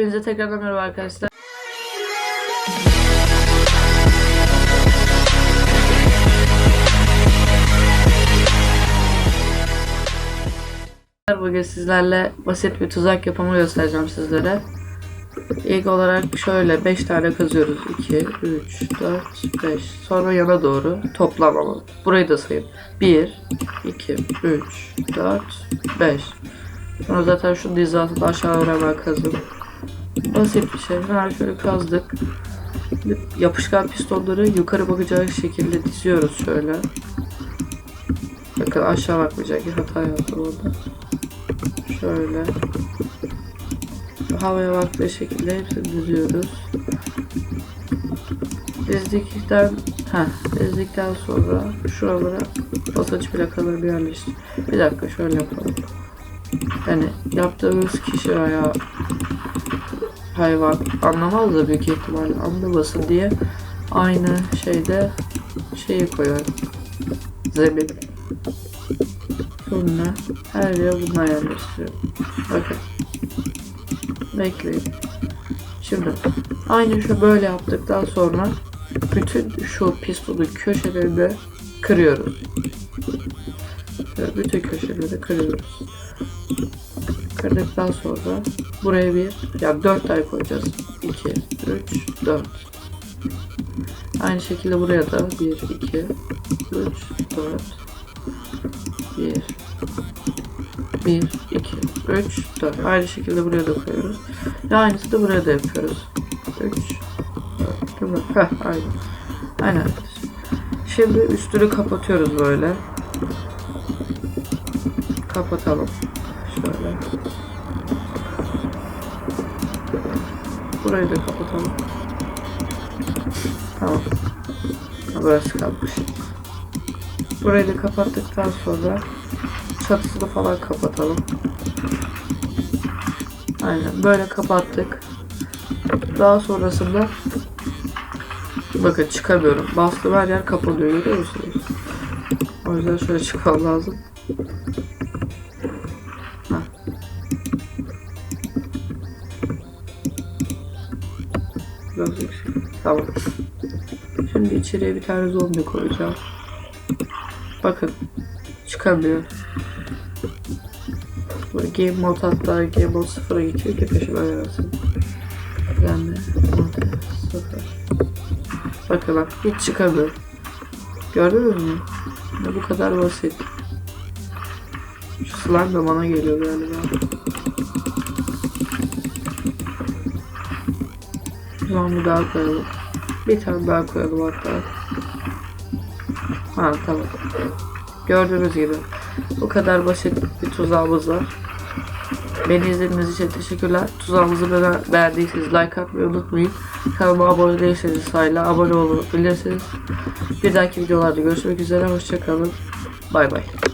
Hepinize tekrardan merhaba arkadaşlar. Bugün sizlerle basit bir tuzak yapımı göstereceğim sizlere. İlk olarak şöyle 5 tane kazıyoruz. 2, 3, 4, 5. Sonra yana doğru toplam ama. Burayı da sayın. 1, 2, 3, 4, 5. Sonra zaten şu hizasını aşağı doğru hemen kazın. Basit bir şey. Hemen şöyle kazdık. Yapışkan pistonları yukarı bakacağı şekilde diziyoruz şöyle. Bakın aşağı bakmayacak. Hata yaptım orada. Şöyle. Havaya baktığı şekilde hepsini diziyoruz. Dizdikten, ha dizdikten sonra şuralara basınç plakalarını yerleştir. Bir dakika şöyle yapalım. Yani yaptığımız kişi veya hayvan anlamaz da büyük ihtimalle anlamasın diye aynı şeyde şeyi koyuyorum. Zemin. Sonra her yere bunlar yerleştiriyorum. Bakın. Bekleyin. Şimdi aynı şu böyle yaptıktan sonra bütün şu pistonun köşelerini kırıyoruz. Bütün köşeleri kırıyoruz. Kırdıktan sonra buraya bir ya dört tane koyacağız. 2 3 4 Aynı şekilde buraya da 1 2 3 4 1 1 2 3 4 Aynı şekilde buraya da koyuyoruz. Ve aynısı da buraya da yapıyoruz. 3 4 Değil mi? Heh, aynen. Aynen. Şimdi üstünü kapatıyoruz böyle. Kapatalım. Burayı da kapatalım. Tamam. Burası kalmış. Burayı da kapattıktan sonra çatısını falan kapatalım. Aynen böyle kapattık. Daha sonrasında bakın çıkamıyorum. Bastığım her yer kapanıyor görüyor musunuz? O yüzden şöyle çıkmam lazım. Yüksek. Tamam. Şimdi içeriye bir tane zombi koyacağım. Bakın. Çıkamıyor. Game mode hatta game mode sıfıra geçiyor ki peşime versin. Yani mode sıfır. Bakın bak hiç çıkamıyor. Gördünüz mü? Ya bu kadar basit. Şu slime de bana geliyor galiba. O zaman bir daha koyalım. Bir tane daha koyalım hatta. Ha tamam. Gördüğünüz gibi bu kadar basit bir tuzağımız var. Beni izlediğiniz için teşekkürler. Tuzağımızı be- beğendiyseniz like atmayı unutmayın. Kanalıma abone değilseniz hala abone olabilirsiniz. Bir dahaki videolarda görüşmek üzere. Hoşçakalın. Bay bay.